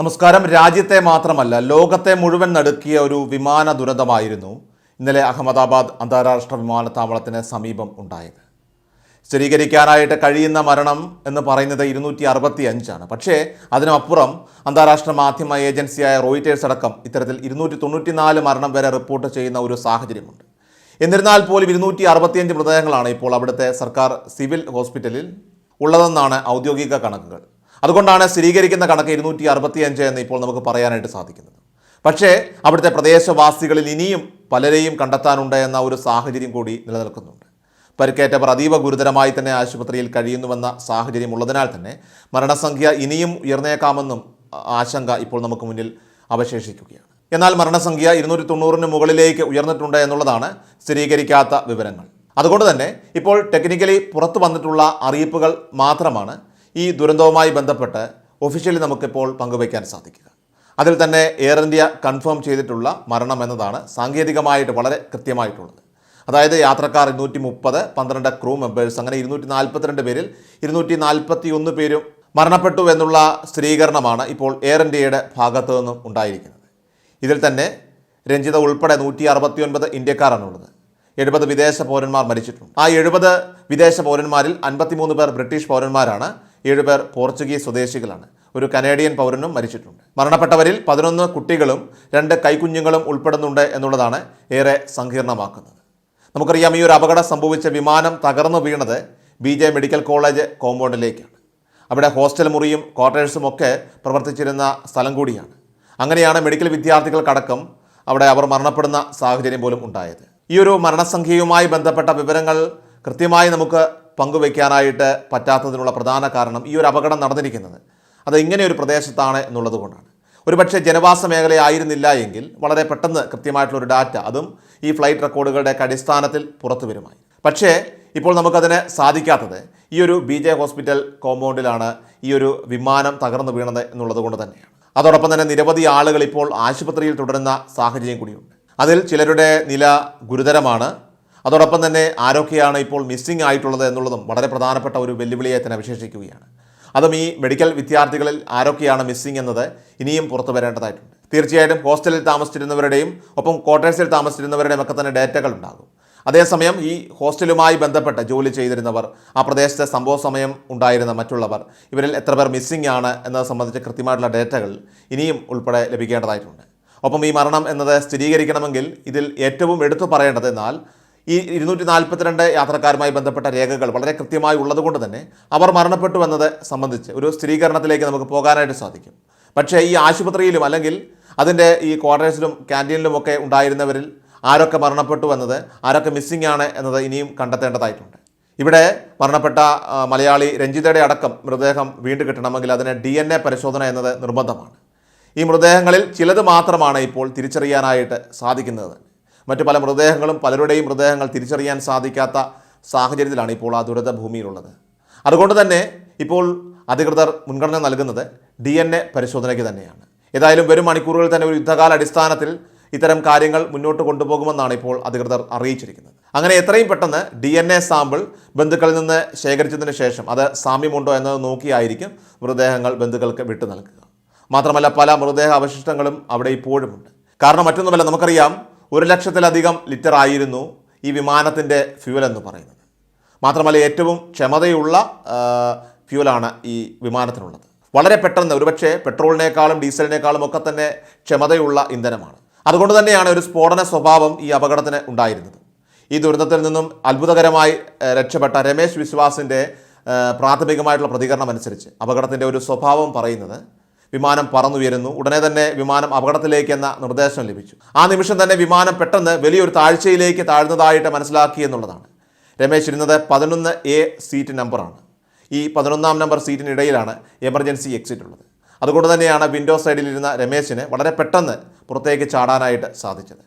നമസ്കാരം. രാജ്യത്തെ മാത്രമല്ല ലോകത്തെ മുഴുവൻ നടുക്കിയ ഒരു വിമാന ദുരന്തമായിരുന്നു ഇന്നലെ അഹമ്മദാബാദ് അന്താരാഷ്ട്ര വിമാനത്താവളത്തിന് സമീപം ഉണ്ടായത്. സ്ഥിരീകരിക്കാനായിട്ട് കഴിയുന്ന മരണം എന്ന് പറയുന്നത് ഇരുന്നൂറ്റി അറുപത്തി അഞ്ചാണ് പക്ഷേ അതിനപ്പുറം അന്താരാഷ്ട്ര മാധ്യമ ഏജൻസിയായ റോയിറ്റേഴ്സ് അടക്കം ഇത്തരത്തിൽ ഇരുന്നൂറ്റി തൊണ്ണൂറ്റിനാല് മരണം വരെ റിപ്പോർട്ട് ചെയ്യുന്ന ഒരു സാഹചര്യമുണ്ട്. എന്നിരുന്നാൽ പോലും ഇരുന്നൂറ്റി അറുപത്തിയഞ്ച് മൃതദേഹങ്ങളാണ് ഇപ്പോൾ അവിടുത്തെ സർക്കാർ സിവിൽ ഹോസ്പിറ്റലിൽ ഉള്ളതെന്നാണ് ഔദ്യോഗിക കണക്കുകൾ. അതുകൊണ്ടാണ് സ്ഥിരീകരിക്കുന്ന കണക്ക് ഇരുന്നൂറ്റി അറുപത്തിയഞ്ച് എന്ന് ഇപ്പോൾ നമുക്ക് പറയാനായിട്ട് സാധിക്കുന്നത്. പക്ഷേ അവിടുത്തെ പ്രദേശവാസികളിൽ ഇനിയും പലരെയും കണ്ടെത്താനുണ്ട് എന്ന ഒരു സാഹചര്യം കൂടി നിലനിൽക്കുന്നുണ്ട്. പരിക്കേറ്റവർ അതീവ ഗുരുതരമായി തന്നെ ആശുപത്രിയിൽ കഴിയുന്നുവെന്ന സാഹചര്യം ഉള്ളതിനാൽ തന്നെ മരണസംഖ്യ ഇനിയും ഉയർന്നേക്കാമെന്നും ആശങ്ക ഇപ്പോൾ നമുക്ക് മുന്നിൽ അവശേഷിക്കുകയാണ്. എന്നാൽ മരണസംഖ്യ ഇരുന്നൂറ്റി തൊണ്ണൂറിന് മുകളിലേക്ക് ഉയർന്നിട്ടുണ്ട് എന്നുള്ളതാണ് സ്ഥിരീകരിക്കാത്ത വിവരങ്ങൾ. അതുകൊണ്ട് തന്നെ ഇപ്പോൾ ടെക്നിക്കലി പുറത്തു വന്നിട്ടുള്ള അറിയിപ്പുകൾ മാത്രമാണ് ഈ ദുരന്തവുമായി ബന്ധപ്പെട്ട് ഒഫീഷ്യലി നമുക്കിപ്പോൾ പങ്കുവയ്ക്കാൻ സാധിക്കുക. അതിൽ തന്നെ എയർ ഇന്ത്യ കൺഫേം ചെയ്തിട്ടുള്ള മരണം എന്നതാണ് സാങ്കേതികമായിട്ട് വളരെ കൃത്യമായിട്ടുള്ളത്. അതായത് യാത്രക്കാർ ഇരുന്നൂറ്റി മുപ്പത് പന്ത്രണ്ട് ക്രൂ മെമ്പേഴ്സ് അങ്ങനെ ഇരുന്നൂറ്റി നാൽപ്പത്തിരണ്ട് പേരിൽ ഇരുന്നൂറ്റി നാൽപ്പത്തി ഒന്ന് പേരും മരണപ്പെട്ടു എന്നുള്ള സ്ഥിരീകരണമാണ് ഇപ്പോൾ എയർ ഇന്ത്യയുടെ ഭാഗത്തു നിന്നും ഉണ്ടായിരിക്കുന്നത്. ഇതിൽ തന്നെ രഞ്ജിത ഉൾപ്പെടെ നൂറ്റി ഒൻപത് ഇന്ത്യക്കാരാണുള്ളത്. എഴുപത് വിദേശ പൗരന്മാർ മരിച്ചിട്ടുണ്ട്. ആ എഴുപത് വിദേശ പൗരന്മാരിൽ അൻപത്തിമൂന്ന് പേർ ബ്രിട്ടീഷ് പൗരന്മാരാണ്. ഏഴുപേർ പോർച്ചുഗീസ് സ്വദേശികളാണ്. ഒരു കനേഡിയൻ പൗരനും മരിച്ചിട്ടുണ്ട്. മരണപ്പെട്ടവരിൽ പതിനൊന്ന് കുട്ടികളും രണ്ട് കൈക്കുഞ്ഞുങ്ങളും ഉൾപ്പെടുന്നുണ്ട് എന്നുള്ളതാണ് ഏറെ സങ്കീർണമാക്കുന്നത്. നമുക്കറിയാം ഈ ഒരു അപകടം സംഭവിച്ച വിമാനം തകർന്നു വീണത് ബി ജെ മെഡിക്കൽ കോളേജ് കോമ്പൗണ്ടിലേക്കാണ്. അവിടെ ഹോസ്റ്റൽ മുറിയും ക്വാർട്ടേഴ്സും ഒക്കെ പ്രവർത്തിച്ചിരുന്ന സ്ഥലം കൂടിയാണ്. അങ്ങനെയാണ് മെഡിക്കൽ വിദ്യാർത്ഥികൾക്കടക്കം അവിടെ അവർ മരണപ്പെടുന്ന സാഹചര്യം പോലും ഉണ്ടായത്. ഈ ഒരു മരണസംഖ്യയുമായി ബന്ധപ്പെട്ട വിവരങ്ങൾ കൃത്യമായി നമുക്ക് പങ്കുവയ്ക്കാനായിട്ട് പറ്റാത്തതിനുള്ള പ്രധാന കാരണം ഈ ഒരു അപകടം നടന്നിരിക്കുന്നത്. അത് ഇങ്ങനെ ഒരു പ്രദേശത്താണ് എന്നുള്ളത് കൊണ്ടാണ്. ഒരുപക്ഷെ ജനവാസ മേഖലയായിരുന്നില്ല എങ്കിൽ വളരെ പെട്ടെന്ന് കൃത്യമായിട്ടുള്ള ഒരു ഡാറ്റ അതും ഈ ഫ്ലൈറ്റ് റെക്കോർഡുകളുടെ അടിസ്ഥാനത്തിൽ പുറത്തു വരുമായി. പക്ഷേ ഇപ്പോൾ നമുക്കതിന് സാധിക്കാത്തത് ഈ ഒരു ബി ജെ ഹോസ്പിറ്റൽ കോമ്പൗണ്ടിലാണ് ഈ ഒരു വിമാനം തകർന്നു വീണത് എന്നുള്ളത് കൊണ്ട് തന്നെയാണ്. അതോടൊപ്പം തന്നെ നിരവധി ആളുകൾ ഇപ്പോൾ ആശുപത്രിയിൽ തുടരുന്ന സാഹചര്യം കൂടിയുണ്ട്. അതിൽ ചിലരുടെ നില ഗുരുതരമാണ്. അതോടൊപ്പം തന്നെ ആരൊക്കെയാണ് ഇപ്പോൾ മിസ്സിംഗ് ആയിട്ടുള്ളത് എന്നുള്ളതും വളരെ പ്രധാനപ്പെട്ട ഒരു വെല്ലുവിളിയെ തന്നെ വിശേഷിക്കുകയാണ്. അതും ഈ മെഡിക്കൽ വിദ്യാർത്ഥികളിൽ ആരൊക്കെയാണ് മിസ്സിംഗ് എന്നത് ഇനിയും പുറത്തു വരേണ്ടതായിട്ടുണ്ട്. തീർച്ചയായിട്ടും ഹോസ്റ്റലിൽ താമസിച്ചിരുന്നവരുടെയും ഒപ്പം ക്വാർട്ടേഴ്സിൽ താമസിച്ചിരുന്നവരുടെയും ഒക്കെ തന്നെ ഡേറ്റകൾ ഉണ്ടാകും. അതേസമയം ഈ ഹോസ്റ്റലുമായി ബന്ധപ്പെട്ട് ജോലി ചെയ്തിരുന്നവർ ആ പ്രദേശത്തെ സംഭവ സമയം ഉണ്ടായിരുന്ന മറ്റുള്ളവർ ഇവരിൽ എത്ര പേർ മിസ്സിംഗ് ആണ് എന്നത് സംബന്ധിച്ച് കൃത്യമായിട്ടുള്ള ഡേറ്റകൾ ഇനിയും ഉൾപ്പെടെ ലഭിക്കേണ്ടതായിട്ടുണ്ട്. ഒപ്പം ഈ മരണം എന്നത് സ്ഥിരീകരിക്കണമെങ്കിൽ ഇതിൽ ഏറ്റവും എടുത്തു പറയേണ്ടത് എന്നാൽ ഈ ഇരുന്നൂറ്റി നാൽപ്പത്തിരണ്ട് യാത്രക്കാരുമായി ബന്ധപ്പെട്ട രേഖകൾ വളരെ കൃത്യമായി ഉള്ളതുകൊണ്ട് തന്നെ അവർ മരണപ്പെട്ടു എന്നത് സംബന്ധിച്ച് ഒരു സ്ഥിരീകരണത്തിലേക്ക് നമുക്ക് പോകാനായിട്ട് സാധിക്കും. പക്ഷേ ഈ ആശുപത്രിയിലും അല്ലെങ്കിൽ അതിന്റെ ഈ ക്വാർട്ടേഴ്സിലും ക്യാന്റീനിലും ഒക്കെ ഉണ്ടായിരുന്നവരിൽ ആരൊക്കെ മരണപ്പെട്ടു എന്നത് ആരൊക്കെ മിസ്സിംഗ് ആണ് എന്നത് ഇനിയും കണ്ടെത്തേണ്ടതായിട്ടുണ്ട്. ഇവിടെ മരണപ്പെട്ട മലയാളി രഞ്ജിതയുടെ അടക്കം മൃതദേഹം വീണ്ടും കിട്ടണമെങ്കിൽ അതിന് ഡി എൻ എ പരിശോധന എന്നത് നിർബന്ധമാണ്. ഈ മൃതദേഹങ്ങളിൽ ചിലത് മാത്രമാണ് ഇപ്പോൾ തിരിച്ചറിയാനായിട്ട് സാധിക്കുന്നത്. മറ്റു പല മൃതദേഹങ്ങളും പലരുടെയും മൃതദേഹങ്ങൾ തിരിച്ചറിയാൻ സാധിക്കാത്ത സാഹചര്യത്തിലാണ് ഇപ്പോൾ ആ ദുരിത ഭൂമിയിലുള്ളത് അതുകൊണ്ട് തന്നെ ഇപ്പോൾ അധികൃതർ മുൻഗണന നൽകുന്നത് ഡി എൻ എ പരിശോധനയ്ക്ക് തന്നെയാണ്. ഏതായാലും വരും മണിക്കൂറുകളിൽ തന്നെ ഒരു യുദ്ധകാല അടിസ്ഥാനത്തിൽ ഇത്തരം കാര്യങ്ങൾ മുന്നോട്ട് കൊണ്ടുപോകുമെന്നാണ് ഇപ്പോൾ അധികൃതർ അറിയിച്ചിരിക്കുന്നത്. അങ്ങനെ എത്രയും പെട്ടെന്ന് ഡി എൻ എ സാമ്പിൾ ബന്ധുക്കളിൽ നിന്ന് ശേഖരിച്ചതിന് ശേഷം അത് സാമ്യമുണ്ടോ എന്നത് നോക്കിയായിരിക്കും മൃതദേഹങ്ങൾ ബന്ധുക്കൾക്ക് വിട്ടു നൽകുക. മാത്രമല്ല പല മൃതദേഹ അവശിഷ്ടങ്ങളും അവിടെ ഇപ്പോഴുമുണ്ട്. കാരണം മറ്റൊന്നുമല്ല നമുക്കറിയാം ഒരു ലക്ഷത്തിലധികം ലിറ്റർ ആയിരുന്നു ഈ വിമാനത്തിന്റെ ഫ്യൂവൽ എന്ന് പറയുന്നത്. മാത്രമല്ല ഏറ്റവും ക്ഷമതയുള്ള ഫ്യൂലാണ് ഈ വിമാനത്തിനുള്ളത്. വളരെ പെട്ടെന്ന് ഒരുപക്ഷെ പെട്രോളിനേക്കാളും ഡീസലിനേക്കാളും ഒക്കെ തന്നെ ക്ഷമതയുള്ള ഇന്ധനമാണ്. അതുകൊണ്ട് തന്നെയാണ് ഒരു സ്ഫോടന സ്വഭാവം ഈ അപകടത്തിന് ഉണ്ടായിരുന്നത്. ഈ ദുരന്തത്തിൽ നിന്നും അത്ഭുതകരമായി രക്ഷപ്പെട്ട രമേശ് വിശ്വാസിന്റെ പ്രാഥമികമായിട്ടുള്ള പ്രതികരണം അനുസരിച്ച് അപകടത്തിന്റെ ഒരു സ്വഭാവം പറയുന്നത് വിമാനം പറന്നുയരുന്നു. ഉടനെ തന്നെ വിമാനം അപകടത്തിലേക്ക് എന്ന നിർദ്ദേശം ലഭിച്ചു. ആ നിമിഷം തന്നെ വിമാനം പെട്ടെന്ന് വലിയൊരു താഴ്ചയിലേക്ക് താഴ്ന്നതായിട്ട് മനസ്സിലാക്കി എന്നുള്ളതാണ്. രമേശ് ഇരുന്നത് പതിനൊന്ന് എ സീറ്റ് നമ്പറാണ്. ഈ പതിനൊന്നാം നമ്പർ സീറ്റിനിടയിലാണ് എമർജൻസി എക്സിറ്റ് ഉള്ളത്. അതുകൊണ്ട് തന്നെയാണ് വിൻഡോ സൈഡിലിരുന്ന രമേശിന് വളരെ പെട്ടെന്ന് പുറത്തേക്ക് ചാടാനായിട്ട് സാധിച്ചത്.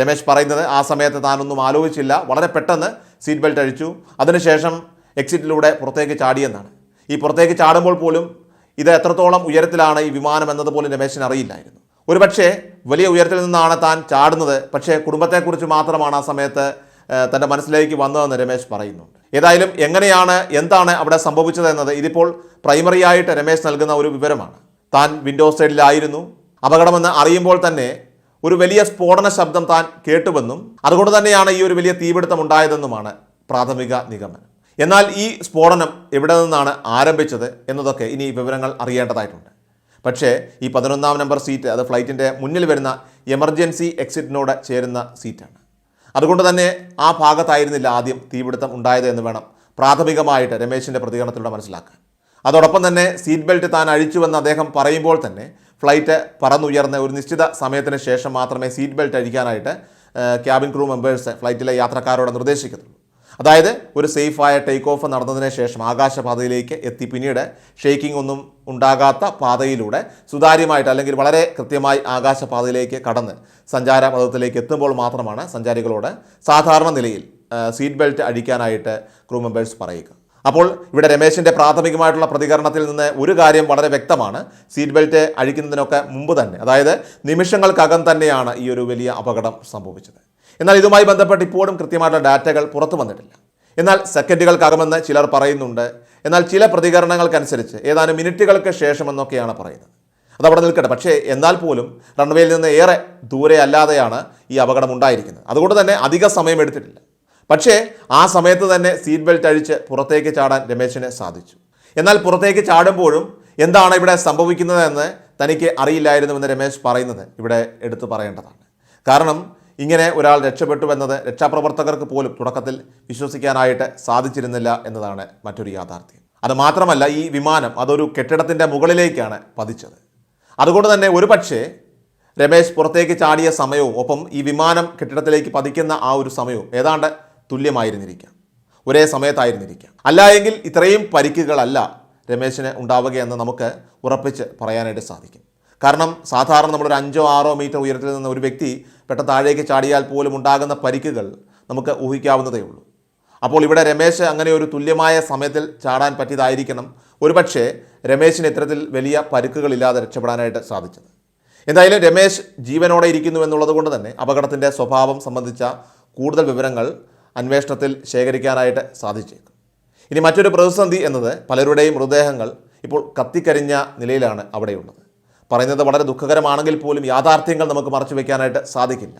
രമേശ് പറയുന്നത് ആ സമയത്ത് താനൊന്നും ആലോചിച്ചില്ല. വളരെ പെട്ടെന്ന് സീറ്റ് ബെൽറ്റ് അഴിച്ചു. അതിനുശേഷം എക്സിറ്റിലൂടെ പുറത്തേക്ക് ചാടിയെന്നാണ്. ഈ പുറത്തേക്ക് ചാടുമ്പോൾ പോലും ഇത് എത്രത്തോളം ഉയരത്തിലാണ് ഈ വിമാനം എന്നതുപോലും രമേശിന് അറിയില്ലായിരുന്നു. ഒരുപക്ഷേ വലിയ ഉയരത്തിൽ നിന്നാണ് താൻ ചാടുന്നത്. പക്ഷേ കുടുംബത്തെക്കുറിച്ച് മാത്രമാണ് ആ സമയത്ത് തന്റെ മനസ്സിലേക്ക് വന്നതെന്ന് രമേശ് പറയുന്നുണ്ട്. ഏതായാലും എങ്ങനെയാണ് എന്താണ് അവിടെ സംഭവിച്ചത് എന്നത് ഇതിപ്പോൾ പ്രൈമറി ആയിട്ട് രമേശ് നൽകുന്ന ഒരു വിവരമാണ്. താൻ വിൻഡോ സൈഡിലായിരുന്നു അപകടമെന്ന് അറിയുമ്പോൾ തന്നെ ഒരു വലിയ സ്ഫോടന ശബ്ദം താൻ കേട്ടുവെന്നും അതുകൊണ്ട് തന്നെയാണ് ഈ ഒരു വലിയ തീപിടുത്തം ഉണ്ടായതെന്നുമാണ് പ്രാഥമിക നിഗമനം. എന്നാൽ ഈ സ്ഫോടനം എവിടെ നിന്നാണ് ആരംഭിച്ചത് എന്നതൊക്കെ ഇനി വിവരങ്ങൾ അറിയേണ്ടതായിട്ടുണ്ട്. പക്ഷേ ഈ പതിനൊന്നാം നമ്പർ സീറ്റ് അത് ഫ്ലൈറ്റിന്റെ മുന്നിൽ വരുന്ന എമർജൻസി എക്സിറ്റിനോട് ചേരുന്ന സീറ്റാണ്. അതുകൊണ്ട് തന്നെ ആ ഭാഗത്തായിരുന്നില്ല ആദ്യം തീപിടുത്തം ഉണ്ടായത് എന്ന് വേണം പ്രാഥമികമായിട്ട് രമേശിന്റെ പ്രതികരണത്തിലൂടെ മനസ്സിലാക്കാൻ. അതോടൊപ്പം തന്നെ സീറ്റ് ബെൽറ്റ് താൻ അഴിച്ചുവെന്ന് അദ്ദേഹം പറയുമ്പോൾ തന്നെ ഫ്ലൈറ്റ് പറന്നുയർന്ന ഒരു നിശ്ചിത സമയത്തിന് ശേഷം മാത്രമേ സീറ്റ് ബെൽറ്റ് അഴിക്കാനായിട്ട് ക്യാബിൻ ക്രൂ മെമ്പേഴ്സ് ഫ്ലൈറ്റിലെ യാത്രക്കാരോട് നിർദ്ദേശിക്കത്തുള്ളൂ. അതായത് ഒരു സേഫായ ടേക്ക് ഓഫ് നടന്നതിന് ശേഷം ആകാശപാതയിലേക്ക് എത്തി. പിന്നീട് ഷേക്കിംഗ് ഒന്നും ഉണ്ടാകാത്ത പാതയിലൂടെ സുതാര്യമായിട്ട് അല്ലെങ്കിൽ വളരെ കൃത്യമായി ആകാശപാതയിലേക്ക് കടന്ന് സഞ്ചാര പദത്തിലേക്ക് എത്തുമ്പോൾ മാത്രമാണ് സഞ്ചാരികളോട് സാധാരണ നിലയിൽ സീറ്റ് ബെൽറ്റ് അഴിക്കാനായിട്ട് ക്രൂ മെമ്പേഴ്സ് പറയുക. അപ്പോൾ ഇവിടെ രമേശിന്റെ പ്രാഥമികമായിട്ടുള്ള പ്രതികരണത്തിൽ നിന്ന് ഒരു കാര്യം വളരെ വ്യക്തമാണ്. സീറ്റ് ബെൽറ്റ് അഴിക്കുന്നതിനൊക്കെ മുമ്പ് തന്നെ അതായത് നിമിഷങ്ങൾക്കകം തന്നെയാണ് ഈ ഒരു വലിയ അപകടം സംഭവിച്ചത്. എന്നാൽ ഇതുമായി ബന്ധപ്പെട്ട് ഇപ്പോഴും കൃത്യമായിട്ടുള്ള ഡാറ്റകൾ പുറത്തു വന്നിട്ടില്ല. എന്നാൽ സെക്കൻഡുകൾക്കകമെന്ന് ചിലർ പറയുന്നുണ്ട്. എന്നാൽ ചില പ്രതികരണങ്ങൾക്കനുസരിച്ച് ഏതാനും മിനിറ്റുകൾക്ക് ശേഷമെന്നൊക്കെയാണ് പറയുന്നത്. അതവിടെ നിൽക്കട്ടെ. പക്ഷേ എന്നാൽ പോലും റൺവേയിൽ നിന്ന് ഏറെ ദൂരെ അല്ലാതെയാണ് ഈ അപകടം ഉണ്ടായിരിക്കുന്നത്. അതുകൊണ്ട് തന്നെ അധിക സമയം എടുത്തിട്ടില്ല. പക്ഷേ ആ സമയത്ത് തന്നെ സീറ്റ് ബെൽറ്റ് അഴിച്ച് പുറത്തേക്ക് ചാടാൻ രമേശിന് സാധിച്ചു. എന്നാൽ പുറത്തേക്ക് ചാടുമ്പോഴും എന്താണ് ഇവിടെ സംഭവിക്കുന്നതെന്ന് തനിക്ക് അറിയില്ലായിരുന്നുവെന്ന് രമേശ് പറയുന്നത് ഇവിടെ എടുത്തു പറയേണ്ടതാണ്. കാരണം ഇങ്ങനെ ഒരാൾ രക്ഷപ്പെട്ടു എന്നത് രക്ഷാപ്രവർത്തകർക്ക് പോലും തുടക്കത്തിൽ വിശ്വസിക്കാനായിട്ട് സാധിച്ചിരുന്നില്ല എന്നതാണ് മറ്റൊരു യാഥാർത്ഥ്യം. അത് മാത്രമല്ല ഈ വിമാനം അതൊരു കെട്ടിടത്തിന്റെ മുകളിലേക്കാണ് പതിച്ചത്. അതുകൊണ്ട് തന്നെ ഒരുപക്ഷേ രമേശ് പുറത്തേക്ക് ചാടിയ സമയവും ഒപ്പം ഈ വിമാനം കെട്ടിടത്തിലേക്ക് പതിക്കുന്ന ആ ഒരു സമയവും ഏതാണ്ട് തുല്യമായിരുന്നിരിക്കാം. ഒരേ സമയത്തായിരുന്നിരിക്കാം. അല്ല എങ്കിൽ ഇത്രയും പരിക്കുകളല്ല രമേശിന് ഉണ്ടാവുകയെന്ന് നമുക്ക് ഉറപ്പിച്ച് പറയാനായിട്ട് സാധിക്കും. കാരണം സാധാരണ നമ്മളൊരു അഞ്ചോ ആറോ മീറ്റർ ഉയരത്തിൽ നിന്ന് ഒരു വ്യക്തി പെട്ട താഴേക്ക് ചാടിയാൽ പോലും ഉണ്ടാകുന്ന പരിക്കുകൾ നമുക്ക് ഊഹിക്കാവുന്നതേ ഉള്ളൂ. അപ്പോൾ ഇവിടെ രമേശ് അങ്ങനെ ഒരു തുല്യമായ സമയത്തിൽ ചാടാൻ പറ്റിയതായിരിക്കണം. ഒരുപക്ഷെ രമേശിന് ഇത്തരത്തിൽ വലിയ പരുക്കുകളില്ലാതെ രക്ഷപ്പെടാനായിട്ട് സാധിച്ചത്. എന്തായാലും രമേശ് ജീവനോടെ ഇരിക്കുന്നു എന്നുള്ളത് കൊണ്ട് തന്നെ അപകടത്തിന്റെ സ്വഭാവം സംബന്ധിച്ച കൂടുതൽ വിവരങ്ങൾ അന്വേഷണത്തിൽ ശേഖരിക്കാനായിട്ട് സാധിച്ചേക്കും. ഇനി മറ്റൊരു പ്രതിസന്ധി എന്നത് പലരുടെയും മൃതദേഹങ്ങൾ ഇപ്പോൾ കത്തിക്കരിഞ്ഞ നിലയിലാണ് അവിടെയുള്ളത്. പറയുന്നത് വളരെ ദുഃഖകരമാണെങ്കിൽ പോലും യാഥാർത്ഥ്യങ്ങൾ നമുക്ക് മറച്ചു വയ്ക്കാനായിട്ട് സാധിക്കില്ല.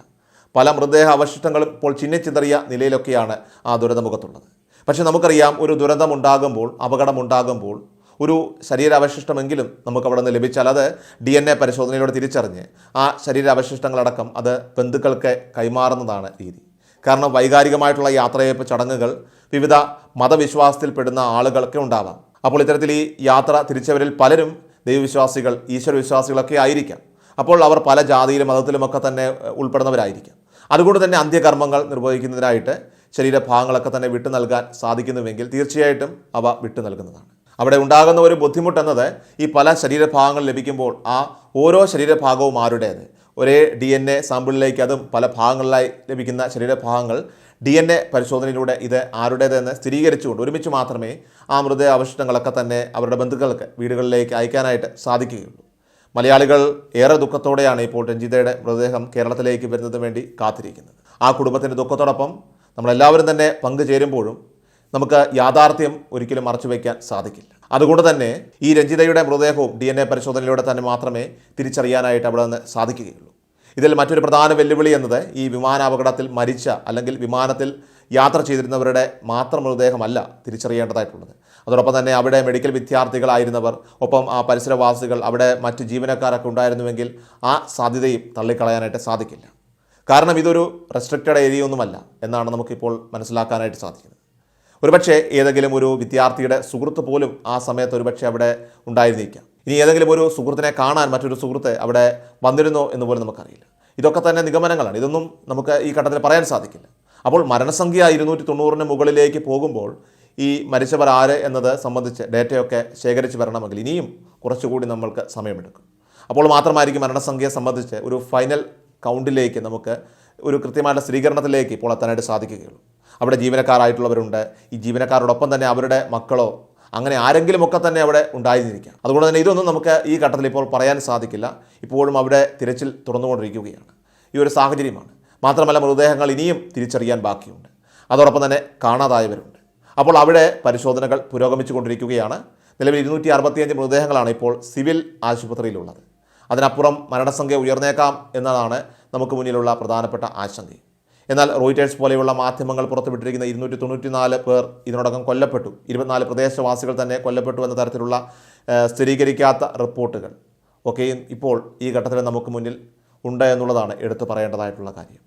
പല മൃതദേഹ അവശിഷ്ടങ്ങളും ഇപ്പോൾ ചിന്നിച്ചിതറിയ നിലയിലൊക്കെയാണ് ആ ദുരന്തമുഖത്തുള്ളത്. പക്ഷേ നമുക്കറിയാം ഒരു ദുരന്തമുണ്ടാകുമ്പോൾ അപകടമുണ്ടാകുമ്പോൾ ഒരു ശരീരാവശിഷ്ടമെങ്കിലും നമുക്ക് അവിടെ നിന്ന് ലഭിച്ചാൽ അത് ഡി എൻ എ പരിശോധനയിലൂടെ തിരിച്ചറിഞ്ഞ് ആ ശരീരാവശിഷ്ടങ്ങളടക്കം അത് ബന്ധുക്കൾക്ക് കൈമാറുന്നതാണ് രീതി. കാരണം വൈകാരികമായിട്ടുള്ള യാത്രയയപ്പ് ചടങ്ങുകൾ വിവിധ മതവിശ്വാസത്തിൽപ്പെടുന്ന ആളുകളൊക്കെ ഉണ്ടാവാം. അപ്പോൾ ഇത്തരത്തിൽ ഈ യാത്ര തിരിച്ചവരിൽ പലരും ദൈവവിശ്വാസികൾ ഈശ്വരവിശ്വാസികളൊക്കെ ആയിരിക്കാം. അപ്പോൾ അവർ പല ജാതിയിലും മതത്തിലുമൊക്കെ തന്നെ ഉൾപ്പെടുന്നവരായിരിക്കാം. അതുകൊണ്ട് തന്നെ അന്ത്യകർമ്മങ്ങൾ നിർവഹിക്കുന്നതിനായിട്ട് ശരീരഭാഗങ്ങളൊക്കെ തന്നെ വിട്ടു നൽകാൻ സാധിക്കുന്നുവെങ്കിൽ തീർച്ചയായിട്ടും അവ വിട്ടു നൽകുന്നതാണ്. അവിടെ ഉണ്ടാകുന്ന ഒരു ബുദ്ധിമുട്ടെന്നത് ഈ പല ശരീരഭാഗങ്ങൾ ലഭിക്കുമ്പോൾ ആ ഓരോ ശരീരഭാഗവും ആരുടേത്? ഒരേ ഡി എൻ എ സാമ്പിളിലേക്ക് അതും പല ഭാഗങ്ങളിലായി ലഭിക്കുന്ന ശരീരഭാഗങ്ങൾ ഡി എൻ എ പരിശോധനയിലൂടെ ഇത് ആരുടേതെന്ന് സ്ഥിരീകരിച്ചുകൊണ്ട് ഒരുമിച്ച് മാത്രമേ ആ മൃതദേഹ അവശിഷ്ടങ്ങളൊക്കെ തന്നെ അവരുടെ ബന്ധുക്കൾക്ക് വീടുകളിലേക്ക് അയക്കാനായിട്ട് സാധിക്കുകയുള്ളൂ. മലയാളികൾ ഏറെ ദുഃഖത്തോടെയാണ് ഇപ്പോൾ രഞ്ജിതയുടെ മൃതദേഹം കേരളത്തിലേക്ക് വരുന്നതിന് വേണ്ടി കാത്തിരിക്കുന്നത്. ആ കുടുംബത്തിന്റെ ദുഃഖത്തോടൊപ്പം നമ്മളെല്ലാവരും തന്നെ പങ്കുചേരുമ്പോഴും നമുക്ക് യാഥാർത്ഥ്യം ഒരിക്കലും മറച്ചു വയ്ക്കാൻ സാധിക്കില്ല. അതുകൊണ്ട് തന്നെ ഈ രഞ്ജിതയുടെ മൃതദേഹവും ഡി പരിശോധനയിലൂടെ തന്നെ മാത്രമേ തിരിച്ചറിയാനായിട്ട് അവിടെ നിന്ന് സാധിക്കുകയുള്ളൂ. ഇതിൽ മറ്റൊരു പ്രധാന വെല്ലുവിളി എന്നത് ഈ വിമാനാപകടത്തിൽ മരിച്ച അല്ലെങ്കിൽ വിമാനത്തിൽ യാത്ര ചെയ്തിരുന്നവരുടെ മാത്രം മൃതദേഹമല്ല തിരിച്ചറിയേണ്ടതായിട്ടുള്ളത്. അതോടൊപ്പം തന്നെ അവിടെ മെഡിക്കൽ വിദ്യാർത്ഥികളായിരുന്നവർ ഒപ്പം ആ പരിസരവാസികൾ അവിടെ മറ്റ് ജീവനക്കാരൊക്കെ ഉണ്ടായിരുന്നുവെങ്കിൽ ആ സാധ്യതയും തള്ളിക്കളയാനായിട്ട് സാധിക്കില്ല. കാരണം ഇതൊരു റെസ്ട്രിക്റ്റഡ് ഏരിയ ഒന്നുമല്ല എന്നാണ് നമുക്കിപ്പോൾ മനസ്സിലാക്കാനായിട്ട് സാധിക്കുന്നത്. ഒരുപക്ഷേ ഏതെങ്കിലും ഒരു വിദ്യാർത്ഥിയുടെ സുഹൃത്ത് പോലും ആ സമയത്ത് ഒരുപക്ഷെ അവിടെ ഉണ്ടായിരുന്നിരിക്കാം. ഇനി ഏതെങ്കിലും ഒരു സുഹൃത്തിനെ കാണാൻ മറ്റൊരു സുഹൃത്ത് അവിടെ വന്നിരുന്നോ എന്ന് പോലും നമുക്കറിയില്ല. ഇതൊക്കെ തന്നെ നിഗമനങ്ങളാണ്. ഇതൊന്നും നമുക്ക് ഈ ഘട്ടത്തിൽ പറയാൻ സാധിക്കില്ല. അപ്പോൾ മരണസംഖ്യ ഇരുന്നൂറ്റി തൊണ്ണൂറിന് മുകളിലേക്ക് പോകുമ്പോൾ ഈ മരിച്ചവർ ആര് എന്നത് സംബന്ധിച്ച് ഡേറ്റയൊക്കെ ശേഖരിച്ച് വരണമെങ്കിൽ ഇനിയും കുറച്ചുകൂടി നമ്മൾക്ക് സമയമെടുക്കും. അപ്പോൾ മാത്രമായിരിക്കും മരണസംഖ്യയെ സംബന്ധിച്ച് ഒരു ഫൈനൽ കൗണ്ടിലേക്ക് നമുക്ക് ഒരു കൃത്യമായ സ്ഥിരീകരണത്തിലേക്ക് ഇപ്പോൾ എത്താനായിട്ട് സാധിക്കുകയുള്ളൂ. അവിടെ ജീവനക്കാരായിട്ടുള്ളവരുണ്ട്. ഈ ജീവനക്കാരോടൊപ്പം തന്നെ അവരുടെ മക്കളോ അങ്ങനെ ആരെങ്കിലുമൊക്കെ തന്നെ അവിടെ ഉണ്ടായിരുന്നിരിക്കാം. അതുകൊണ്ട് തന്നെ ഇതൊന്നും നമുക്ക് ഈ ഘട്ടത്തിൽ ഇപ്പോൾ പറയാൻ സാധിക്കില്ല. ഇപ്പോഴും അവിടെ തിരച്ചിൽ തുറന്നുകൊണ്ടിരിക്കുകയാണ് ഈ ഒരു സാഹചര്യമാണ്. മാത്രമല്ല മൃതദേഹങ്ങൾ ഇനിയും തിരിച്ചറിയാൻ ബാക്കിയുണ്ട്. അതോടൊപ്പം തന്നെ കാണാതായവരുണ്ട്. അപ്പോൾ അവിടെ പരിശോധനകൾ പുരോഗമിച്ചുകൊണ്ടിരിക്കുകയാണ്. നിലവിൽ ഇരുന്നൂറ്റി അറുപത്തിയഞ്ച് മൃതദേഹങ്ങളാണ് ഇപ്പോൾ സിവിൽ ആശുപത്രിയിലുള്ളത്. അതിനപ്പുറം മരണസംഖ്യ ഉയർന്നേക്കാം എന്നതാണ് നമുക്ക് മുന്നിലുള്ള പ്രധാനപ്പെട്ട ആശങ്ക. എന്നാൽ റോയിറ്റേഴ്സ് പോലെയുള്ള മാധ്യമങ്ങൾ പുറത്തുവിട്ടിരിക്കുന്ന ഇരുന്നൂറ്റി തൊണ്ണൂറ്റിനാല് പേർ ഇതിനോടകം കൊല്ലപ്പെട്ടു. ഇരുപത്തിനാല് പ്രദേശവാസികൾ തന്നെ കൊല്ലപ്പെട്ടു എന്ന തരത്തിലുള്ള സ്ഥിരീകരിക്കാത്ത റിപ്പോർട്ടുകൾ. ഒക്കെയും ഇപ്പോൾ ഈ ഘട്ടത്തിൽ നമുക്ക് മുന്നിൽ ഉണ്ട് എന്നുള്ളതാണ് എടുത്തു പറയേണ്ടതായിട്ടുള്ള കാര്യം.